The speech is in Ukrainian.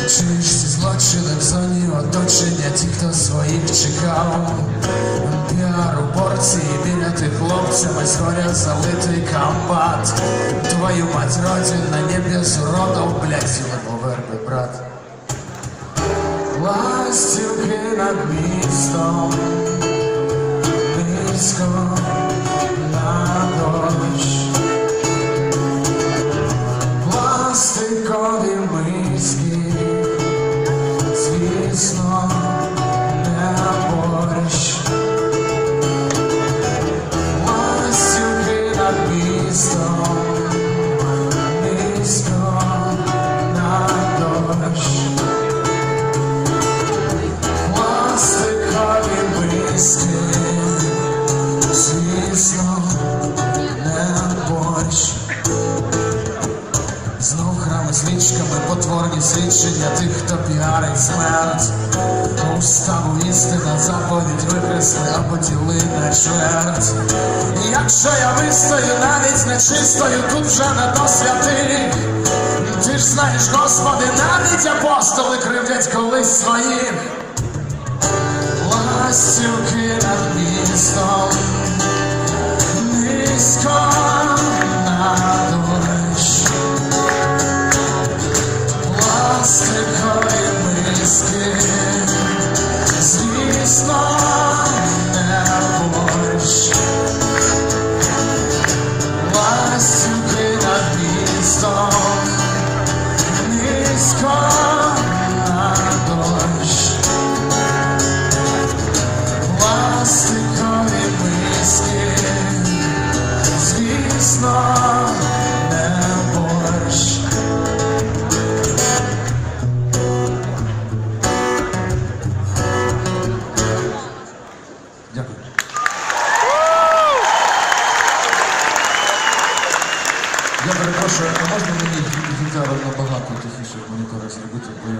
Чуєш ці злочини в зоні оточення, ті, хто своїх чекав. Піар у порції біля тих хлопцями згоря залитий комбат. Твою мать родина, не без уродов, блядь, сіли поверби, брат. Ластівки над містом, свідчення тих, хто піарить смерть. Уставу істина, заповідь викресли, а поділи на чверть. Якщо я вистою навіть нечистою, тут вже не до святих. Ти ж знаєш, Господи, навіть апостоли кривдять колись. Ластівки Я перепрошую, а можна мені набагато тихіше в моніторах зробити, бо я